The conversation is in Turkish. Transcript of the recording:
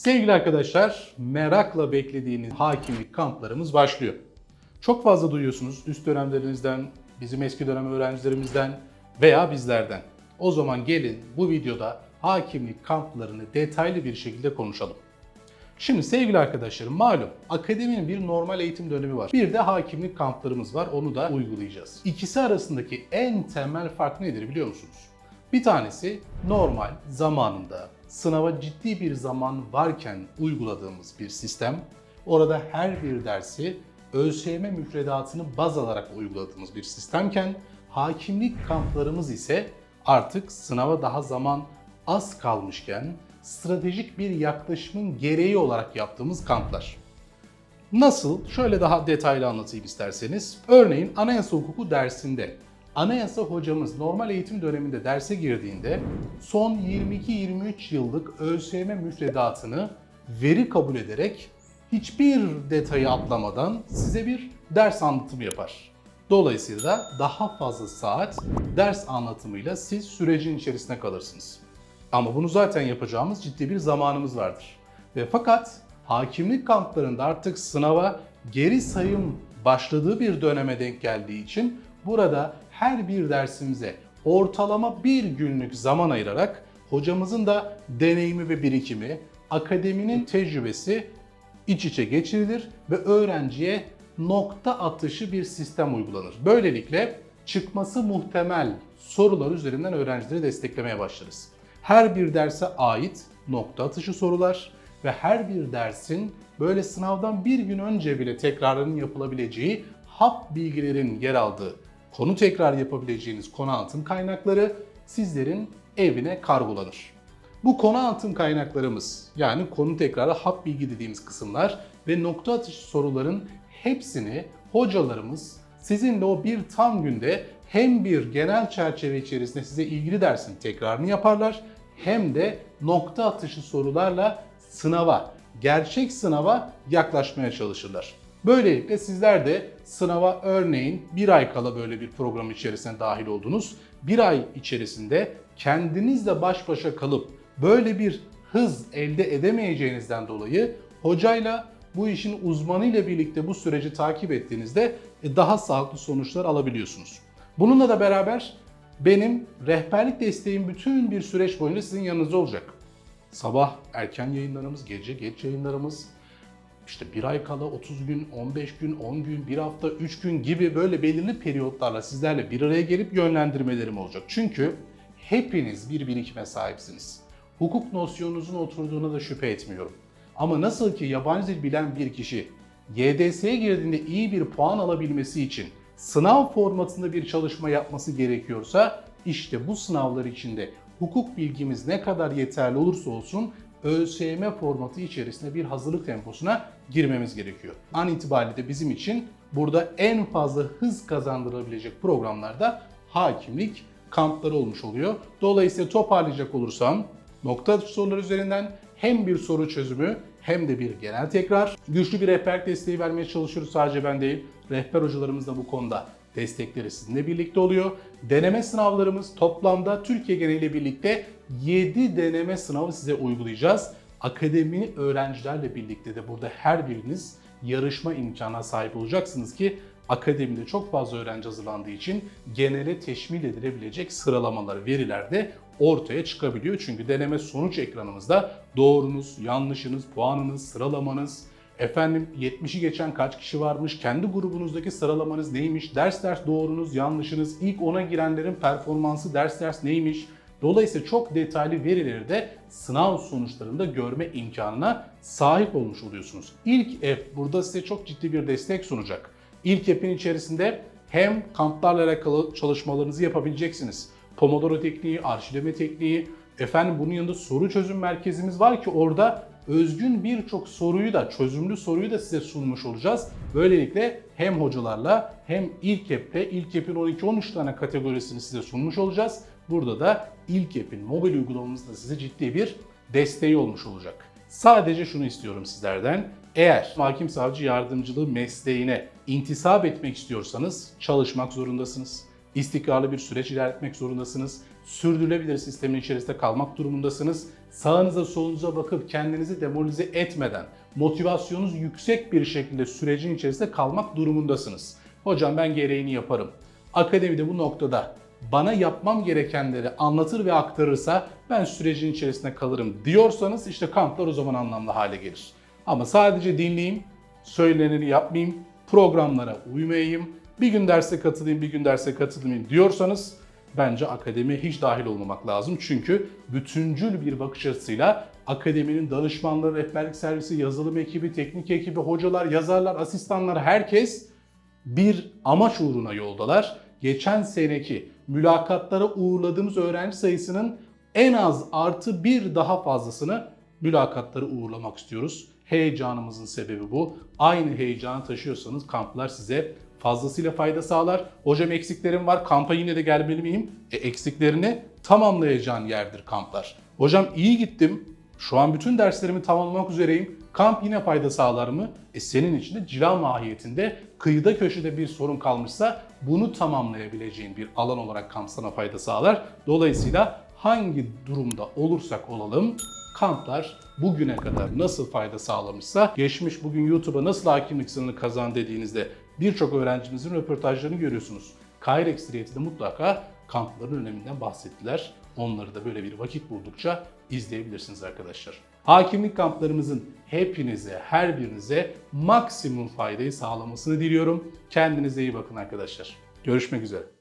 Sevgili arkadaşlar, merakla beklediğiniz hakimlik kamplarımız başlıyor. Çok fazla duyuyorsunuz üst dönemlerinizden, bizim eski dönem öğrencilerimizden veya bizlerden. O zaman gelin bu videoda hakimlik kamplarını detaylı bir şekilde konuşalım. Şimdi sevgili arkadaşlarım malum akademinin bir normal eğitim dönemi var. Bir de hakimlik kamplarımız var onu da uygulayacağız. İkisi arasındaki en temel fark nedir biliyor musunuz? Bir tanesi normal zamanında sınava ciddi bir zaman varken uyguladığımız bir sistem. Orada her bir dersi ÖSYM müfredatını baz alarak uyguladığımız bir sistemken hakimlik kamplarımız ise artık sınava daha zaman az kalmışken stratejik bir yaklaşımın gereği olarak yaptığımız kamplar. Nasıl? Şöyle daha detaylı anlatayım isterseniz. Örneğin anayasa hukuku dersinde anayasa hocamız normal eğitim döneminde derse girdiğinde son 22-23 yıllık ÖSYM müfredatını veri kabul ederek hiçbir detayı atlamadan size bir ders anlatımı yapar. Dolayısıyla da daha fazla saat ders anlatımıyla siz sürecin içerisine kalırsınız. Ama bunu zaten yapacağımız ciddi bir zamanımız vardır. Ve fakat hakimlik kamplarında artık sınava geri sayım başladığı bir döneme denk geldiği için burada her bir dersimize ortalama bir günlük zaman ayırarak hocamızın da deneyimi ve birikimi, akademinin tecrübesi iç içe geçirilir ve öğrenciye nokta atışı bir sistem uygulanır. Böylelikle çıkması muhtemel sorular üzerinden öğrencileri desteklemeye başlarız. Her bir derse ait nokta atışı sorular ve her bir dersin böyle sınavdan bir gün önce bile tekrarının yapılabileceği hap bilgilerin yer aldığı konu tekrar yapabileceğiniz konu anlatım kaynakları sizlerin evine kargolanır. Bu konu anlatım kaynaklarımız yani konu tekrarı hap bilgi dediğimiz kısımlar ve nokta atışı soruların hepsini hocalarımız sizinle o bir tam günde hem bir genel çerçeve içerisinde size ilgili dersin tekrarını yaparlar hem de nokta atışı sorularla sınava, gerçek sınava yaklaşmaya çalışırlar. Böylelikle sizler de sınava örneğin bir ay kala böyle bir program içerisine dahil oldunuz. Bir ay içerisinde kendinizle baş başa kalıp böyle bir hız elde edemeyeceğinizden dolayı hocayla bu işin uzmanıyla birlikte bu süreci takip ettiğinizde e, daha sağlıklı sonuçlar alabiliyorsunuz. Bununla da beraber benim rehberlik desteğim bütün bir süreç boyunca sizin yanınızda olacak. Sabah erken yayınlarımız, gece geç yayınlarımız, işte bir ay kala 30 gün, 15 gün, 10 gün, bir hafta, 3 gün gibi böyle belirli periyotlarla sizlerle bir araya gelip yönlendirmelerim olacak. Çünkü hepiniz bir birikime sahipsiniz. Hukuk nosyonunuzun oturduğuna da şüphe etmiyorum. Ama nasıl ki yabancı dil bilen bir kişi YDS'ye girdiğinde iyi bir puan alabilmesi için sınav formatında bir çalışma yapması gerekiyorsa işte bu sınavlar içinde hukuk bilgimiz ne kadar yeterli olursa olsun ÖSYM formatı içerisinde bir hazırlık temposuna girmemiz gerekiyor. An itibariyle de bizim için burada en fazla hız kazandırabilecek programlarda hakimlik kampları olmuş oluyor. Dolayısıyla toparlayacak olursam nokta sorular üzerinden hem bir soru çözümü hem de bir genel tekrar. Güçlü bir rehberlik desteği vermeye çalışıyoruz sadece ben değil. Rehber hocalarımız da bu konuda destekleri sizinle birlikte oluyor. Deneme sınavlarımız toplamda Türkiye geneliyle birlikte 7 deneme sınavı size uygulayacağız. Akademi öğrencilerle birlikte de burada her biriniz yarışma imkanına sahip olacaksınız ki akademide çok fazla öğrenci hazırlandığı için genele teşmil edilebilecek sıralamalar, veriler de ortaya çıkabiliyor. Çünkü deneme sonuç ekranımızda doğrunuz, yanlışınız, puanınız, sıralamanız, efendim 70'i geçen kaç kişi varmış, kendi grubunuzdaki sıralamanız neymiş, ders ders doğrunuz, yanlışınız, ilk ona girenlerin performansı ders ders neymiş, Dolayısıyla çok detaylı verileri de sınav sonuçlarında görme imkanına sahip olmuş oluyorsunuz. İlk app burada size çok ciddi bir destek sunacak. İlk app'in içerisinde hem kamplarla alakalı çalışmalarınızı yapabileceksiniz. Pomodoro tekniği, arşivleme tekniği, efendim bunun yanında soru çözüm merkezimiz var ki orada özgün birçok soruyu da, çözümlü soruyu da size sunmuş olacağız. Böylelikle hem hocalarla hem ilk app'te, ilk app'in 12-13 tane kategorisini size sunmuş olacağız. Burada da ilk app'in mobil uygulamamızda size ciddi bir desteği olmuş olacak. Sadece şunu istiyorum sizlerden. Eğer hakim savcı yardımcılığı mesleğine intisap etmek istiyorsanız çalışmak zorundasınız. İstikrarlı bir süreç ilerletmek zorundasınız. Sürdürülebilir sistemin içerisinde kalmak durumundasınız. Sağınıza solunuza bakıp kendinizi demoralize etmeden motivasyonunuz yüksek bir şekilde sürecin içerisinde kalmak durumundasınız. Hocam ben gereğini yaparım. Akademide bu noktada bana yapmam gerekenleri anlatır ve aktarırsa ben sürecin içerisinde kalırım diyorsanız işte kamplar o zaman anlamlı hale gelir. Ama sadece dinleyeyim, söyleneni yapmayayım, programlara uymayayım, bir gün derse katılayım, bir gün derse katılmayayım diyorsanız bence akademiye hiç dahil olmamak lazım. Çünkü bütüncül bir bakış açısıyla akademinin danışmanları, rehberlik servisi, yazılım ekibi, teknik ekibi, hocalar, yazarlar, asistanlar herkes bir amaç uğruna yoldalar. Geçen seneki mülakatlara uğurladığımız öğrenci sayısının en az artı bir daha fazlasını mülakatlara uğurlamak istiyoruz. Heyecanımızın sebebi bu. Aynı heyecanı taşıyorsanız kamplar size fazlasıyla fayda sağlar. Hocam eksiklerim var, kampa yine de gelmeli miyim? E, eksiklerini tamamlayacağın yerdir kamplar. Hocam iyi gittim, şu an bütün derslerimi tamamlamak üzereyim. Kamp yine fayda sağlar mı? E senin için de cila mahiyetinde kıyıda köşede bir sorun kalmışsa bunu tamamlayabileceğin bir alan olarak kamp sana fayda sağlar. Dolayısıyla hangi durumda olursak olalım kamplar bugüne kadar nasıl fayda sağlamışsa geçmiş bugün YouTube'a nasıl hakimlik sınırını kazan dediğinizde birçok öğrencimizin röportajlarını görüyorsunuz. Kyrex Riyeti de mutlaka kampların öneminden bahsettiler. Onları da böyle bir vakit buldukça izleyebilirsiniz arkadaşlar. Hakimlik kamplarımızın hepinize, her birinize maksimum faydayı sağlamasını diliyorum. Kendinize iyi bakın arkadaşlar. Görüşmek üzere.